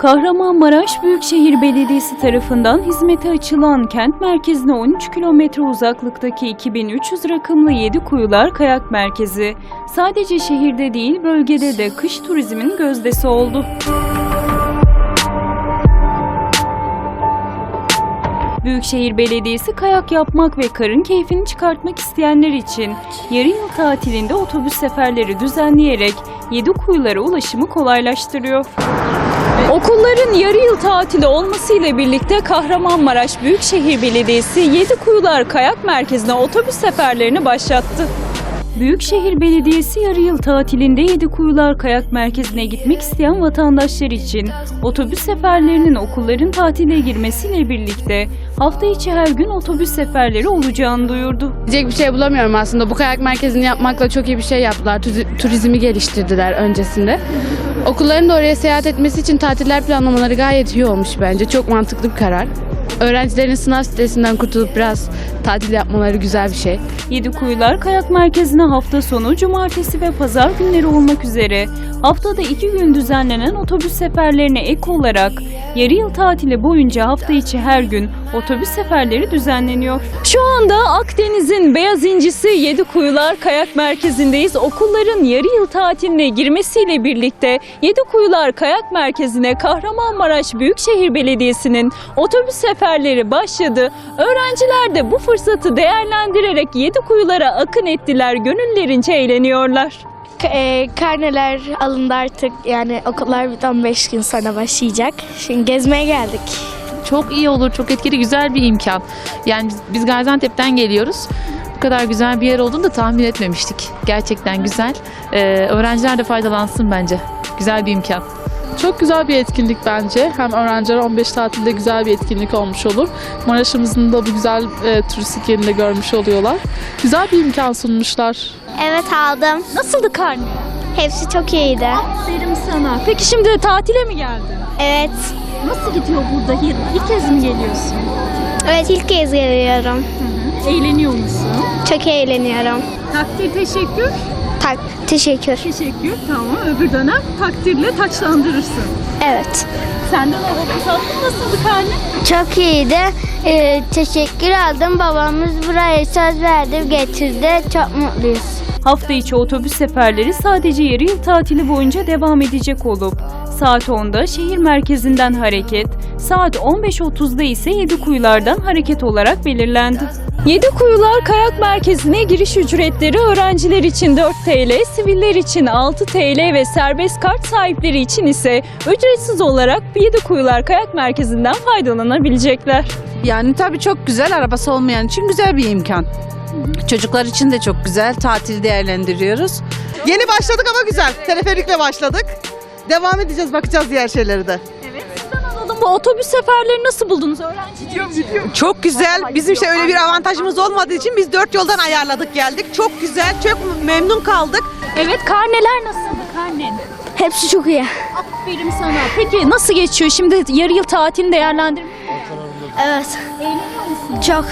Kahramanmaraş Büyükşehir Belediyesi tarafından hizmete açılan kent merkezine 13 kilometre uzaklıktaki 2300 rakımlı 7 kuyular kayak merkezi sadece şehirde değil bölgede de kış turizmin gözdesi oldu. Büyükşehir Belediyesi kayak yapmak ve karın keyfini çıkartmak isteyenler için yarı yıl tatilinde otobüs seferleri düzenleyerek 7 kuyulara ulaşımı kolaylaştırıyor. Okulların yarı yıl tatili olmasıyla birlikte Kahramanmaraş Büyükşehir Belediyesi 7 Kuyular Kayak Merkezi'ne otobüs seferlerini başlattı. Büyükşehir Belediyesi yarı yıl tatilinde 7 Kuyular Kayak Merkezi'ne gitmek isteyen vatandaşlar için otobüs seferlerinin okulların tatile girmesiyle birlikte hafta içi her gün otobüs seferleri olacağını duyurdu. Diyecek bir şey bulamıyorum aslında. Bu kayak merkezini yapmakla çok iyi bir şey yaptılar. Turizmi geliştirdiler öncesinde. Okulların da oraya seyahat etmesi için tatiller planlamaları gayet iyi olmuş bence. Çok mantıklı bir karar. Öğrencilerin sınav stresinden kurtulup biraz tatil yapmaları güzel bir şey. Yedi Kuyular Kayak Merkezi'ne hafta sonu, cumartesi ve pazar günleri olmak üzere haftada iki gün düzenlenen otobüs seferlerine ek olarak yarı yıl tatili boyunca hafta içi her gün otobüs seferleri düzenleniyor. Şu anda Akdeniz'in beyaz incisi Yedi Kuyular Kayak Merkezi'ndeyiz. Okulların yarı yıl tatiline girmesiyle birlikte Yedi Kuyular Kayak Merkezi'ne Kahramanmaraş Büyükşehir Belediyesi'nin otobüs seferleri başladı. Öğrenciler de bu fırsatı değerlendirerek Yedi Kuyulara akın ettiler, gönüllerince eğleniyorlar. E, karneler alındı artık yani okullar bir 15 gün sonra başlayacak. Şimdi gezmeye geldik. Çok iyi olur, çok etkili, güzel bir imkan. Yani biz, biz Gaziantep'ten geliyoruz. Bu kadar güzel bir yer olduğunu da tahmin etmemiştik. Gerçekten güzel. Ee, öğrenciler de faydalansın bence. Güzel bir imkan. Çok güzel bir etkinlik bence. Hem öğrenciler 15 tatilde güzel bir etkinlik olmuş olur. Maraş'ımızın da bu güzel e, turistik yerini de görmüş oluyorlar. Güzel bir imkan sunmuşlar. Evet aldım. Nasıldı karne? Hepsi çok iyiydi. Aferin sana. Peki şimdi tatile mi geldin? Evet. Nasıl gidiyor burada? İlk kez mi geliyorsun? Evet ilk kez geliyorum. Eğleniyor musun? Çok eğleniyorum. Takdir teşekkür. Tak, teşekkür. Teşekkür. Tamam. Öbür dönem takdirle taçlandırırsın. Evet. Senden alalım tatlım. Nasıldı karne? Çok iyiydi. Ee, teşekkür aldım. Babamız buraya söz verdi, getirdi. Çok mutluyuz. Hafta içi otobüs seferleri sadece yarı yıl tatili boyunca devam edecek olup saat 10'da şehir merkezinden hareket, saat 15.30'da ise Yedikuyular'dan hareket olarak belirlendi. Yedikuyular Kayak Merkezi'ne giriş ücretleri öğrenciler için 4 TL, siviller için 6 TL ve serbest kart sahipleri için ise ücretsiz olarak Yedikuyular Kayak Merkezi'nden faydalanabilecekler. Yani tabii çok güzel arabası olmayan için güzel bir imkan. Çocuklar için de çok güzel tatil değerlendiriyoruz. Yeni başladık ama güzel. Teleferikle başladık. Devam edeceğiz, bakacağız diğer şeyleri de. Bu otobüs seferleri nasıl buldunuz öğrenci? Çok güzel. Bizim işte öyle bir avantajımız olmadığı için biz dört yoldan ayarladık geldik. Çok güzel, çok memnun kaldık. Evet karneler nasıldı karnen? Hepsi çok iyi. Aferin sana. Peki nasıl geçiyor? Şimdi yarı yıl tatilini değerlendirme. Evet. Çok.